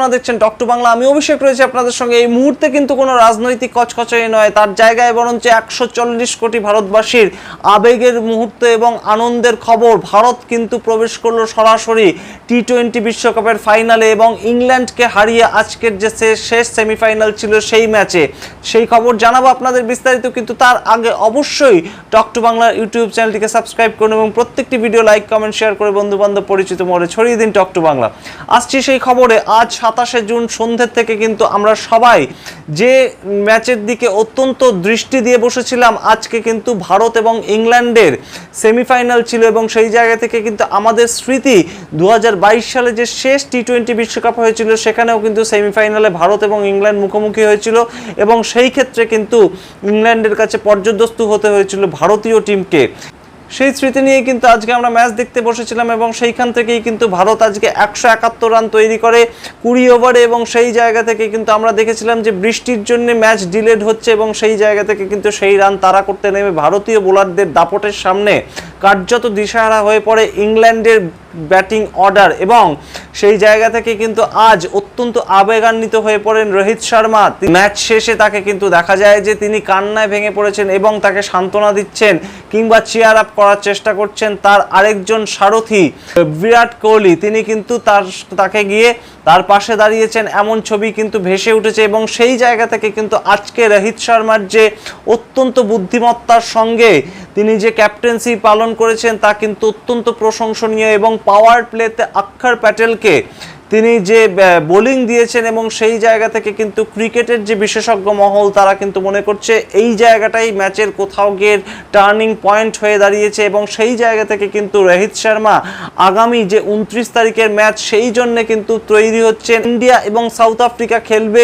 আপনারা দেখছেন ডক্টর বাংলা আমি অভিষেক রয়েছে আপনাদের সঙ্গে। এই মুহূর্তে কিন্তু কোনো রাজনৈতিক কচকচাই নয়। তার জায়গায় বরঞ্চ একশো চল্লিশ কোটি ভারতবাসীর আবেগের মুহূর্ত এবং আনন্দের খবর। ভারত কিন্তু প্রবেশ করল সরাসরি টি টোয়েন্টি বিশ্বকাপের ফাইনালে এবং ইংল্যান্ডকে হারিয়ে আজকের যে শেষ- সেমিফাইনাল ছিল সেই ম্যাচে। সেই খবর জানাব আপনাদের বিস্তারিত, কিন্তু তার আগে অবশ্যই ডক্টর বাংলার ইউটিউব চ্যানেলটিকে সাবস্ক্রাইব করুন এবং প্রত্যেকটি ভিডিও লাইক, কমেন্ট, শেয়ার করে বন্ধু বান্ধব পরিচিত মরে ছড়িয়ে দিন টকটু বাংলা আসছি সেই খবরে। আজ সাতাশে জুন সন্ধ্যের থেকে কিন্তু আমরা সবাই যে ম্যাচের দিকে অত্যন্ত দৃষ্টি দিয়ে বসেছিলাম, আজকে কিন্তু ভারত এবং ইংল্যান্ডের সেমিফাইনাল ছিল এবং সেই জায়গা থেকে কিন্তু আমাদের স্মৃতি দু হাজার বাইশ সালে যে শেষ টি টোয়েন্টি বিশ্বকাপ হয়েছিল, সেখানেও কিন্তু সেমিফাইনালে ভারত এবং ইংল্যান্ড মুখোমুখি হয়েছিল এবং সেই ক্ষেত্রে কিন্তু ইংল্যান্ডের কাছে পর্যদস্তু হতে হয়েছিল ভারতীয় টিমকে। সেই স্মৃতি নিয়ে কিন্তু আজকে আমরা ম্যাচ দেখতে বসেছিলাম এবং সেইখান থেকেই কিন্তু ভারত আজকে একশো একাত্তর রান তৈরি করে কুড়ি ওভারে এবং সেই জায়গা থেকে কিন্তু আমরা দেখেছিলাম যে বৃষ্টির জন্য ম্যাচ ডিলেড হচ্ছে এবং সেই জায়গা থেকে কিন্তু সেই রান তারা করতে নেমে ভারতীয় বোলারদের দাপটের সামনে কার্যত দিশাহারা হয়ে পড়ে ইংল্যান্ডের ব্যাটিং অর্ডার এবং সেই জায়গা থেকে কিন্তু আজ অত্যন্ত আবেগান্বিত হয়ে পড়েন রোহিত শর্মা। ম্যাচ শেষে তাকে কিন্তু দেখা যায় যে তিনি কান্নায় ভেঙে পড়েছেন এবং তাকে সান্ত্বনা দিচ্ছেন কিংবা চেয়ার আপ করার চেষ্টা করছেন তার আরেকজন সারথি, বিরাট কোহলি। তিনি কিন্তু তার, তাকে গিয়ে তার পাশে দাঁড়িয়েছেন এমন ছবি কিন্তু ভেসে উঠেছে এবং সেই জায়গা থেকে কিন্তু আজকে রোহিত শর্মার যে অত্যন্ত বুদ্ধিমত্তার সঙ্গে তিনি যে ক্যাপ্টেন্সি পালন করেছেন তা কিন্তু অত্যন্ত প্রশংসনীয় এবং পাওয়ার প্লেতে অক্ষর প্যাটেলকে তিনি যে বোলিং দিয়েছেন এবং সেই জায়গা থেকে কিন্তু ক্রিকেটের যে বিশেষজ্ঞ মহল, তারা কিন্তু মনে করছে এই জায়গাটাই ম্যাচের কোথাও গিয়ে টার্নিং পয়েন্ট হয়ে দাঁড়িয়েছে এবং সেই জায়গা থেকে কিন্তু রোহিত শর্মা আগামী যে উনত্রিশ তারিখের ম্যাচ, সেই জন্য কিন্তু তৈরি হচ্ছে ইন্ডিয়া এবং সাউথ আফ্রিকা খেলবে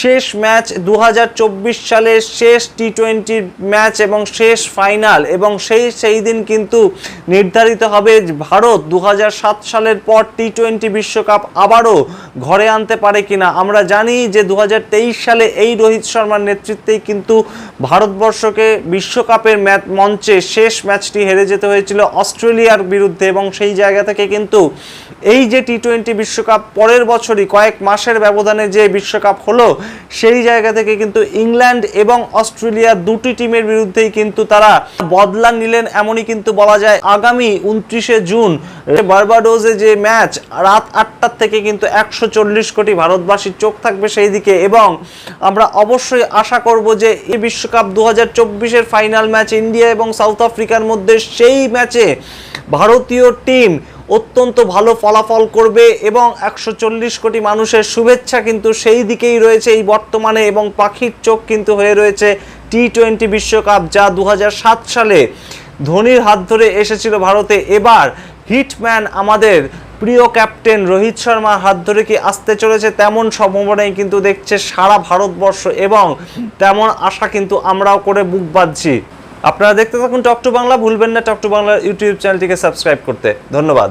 শেষ ম্যাচ দু হাজার চব্বিশ সালের শেষ টি টোয়েন্টির ম্যাচ এবং শেষ ফাইনাল এবং সেই সেই দিন কিন্তু নির্ধারিত হবে ভারত দু সালের পর টি টোয়েন্টি বিশ্বকাপ আবারও ঘরে আনতে পারে কিনা, আমরা জানি যে দুহাজার তেইশ সালে এই রোহিত শর্মার নেতৃত্বেই কিন্তু ভারতবর্ষকে বিশ্বকাপের ম্যাচ মঞ্চে শেষ ম্যাচটি হেরে যেতে হয়েছিল অস্ট্রেলিয়ার বিরুদ্ধে এবং সেই জায়গা থেকে কিন্তু এই যে টি টোয়েন্টি বিশ্বকাপ পরের বছরই কয়েক মাসের ব্যবধানে যে বিশ্বকাপ হলো, সেই জায়গা থেকে কিন্তু ইংল্যান্ড এবং অস্ট্রেলিয়া দুটি টিমের বিরুদ্ধেই কিন্তু তারা বদলা নিলেন এমনই কিন্তু বলা যায় আগামী উনত্রিশে জুন। বার্বাডোজে যে ম্যাচ রাত আটটার থেকে কিন্তু একশো চল্লিশ কোটি ভারতবাসীর চোখ থাকবে সেই দিকে এবং আমরা অবশ্যই আশা করব যে এই বিশ্বকাপ দু হাজার চব্বিশের ফাইনাল ম্যাচ ইন্ডিয়া এবং সাউথ আফ্রিকার মধ্যে সেই ম্যাচে ভারতীয় টিম অত্যন্ত ভালো ফলাফল করবে এবং একশো চল্লিশ কোটি মানুষের শুভেচ্ছা কিন্তু সেই দিকেই রয়েছে এই বর্তমানে এবং পাখির চোখ কিন্তু হয়ে রয়েছে টি টোয়েন্টি বিশ্বকাপ, যা দু হাজার সাত সালে ধোনির হাত ধরে এসেছিল ভারতে। এবার হিটম্যান আমাদের প্রিয় ক্যাপ্টেন রোহিত শর্মার হাত ধরে কি আসতে চলেছে তেমন সম্ভাবনাই কিন্তু দেখছে সারা ভারতবর্ষ এবং তেমন আশা কিন্তু আমরাও করে বুক বাঁধছি। আপনারা দেখতে থাকুন টক টু বাংলা, ভুলবেন না টক টু বাংলার ইউটিউব চ্যানেলটিকে সাবস্ক্রাইব করতে। ধন্যবাদ।